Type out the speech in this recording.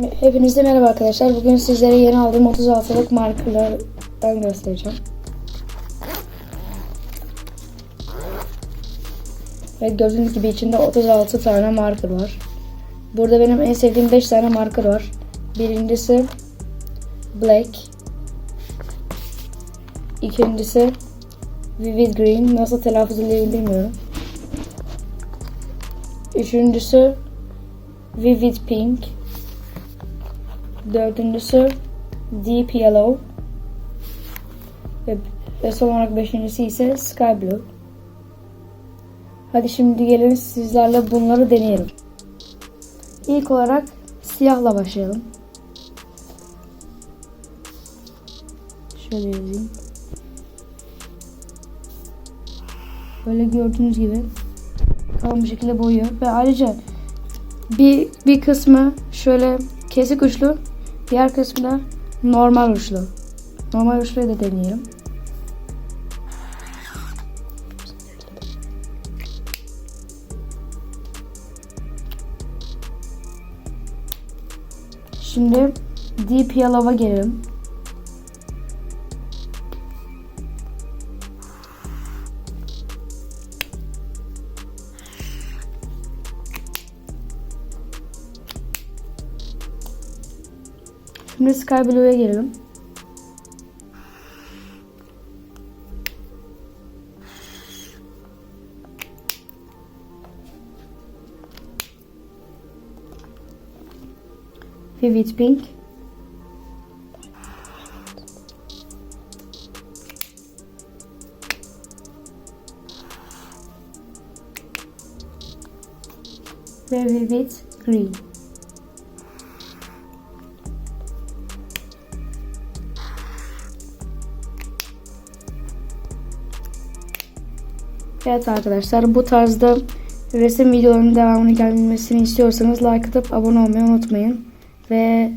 Hepinize merhaba arkadaşlar. Bugün sizlere yeni aldığım 36'lık markerlardan göstereceğim. Ve gördüğünüz gibi içinde 36 tane marker var. Burada benim en sevdiğim 5 tane marker var. Birincisi Black. İkincisi Vivid Green. Nasıl telaffuz edildiğini bilmiyorum. Üçüncüsü Vivid Pink. Dördüncüsü Deep Yellow. Ve, ve son olarak beşincisi ise Sky Blue. Hadi şimdi gelin sizlerle bunları deneyelim. İlk olarak siyahla başlayalım. Şöyle yazayım. Böyle gördüğünüz gibi kalın bir şekilde boyuyor. Ve ayrıca bir, bir kısmı şöyle kesik uçlu, diğer kısmı normal uçlu. Normal uçluyu da deneyelim. Şimdi Deep Yellow'a gelelim. Şimdi Sky Blue'ya gelelim. Vivid Pink. Ve Vivid Green. Evet arkadaşlar bu tarzda resim videolarının devamını gelmesini istiyorsanız like atıp abone olmayı unutmayın. Ve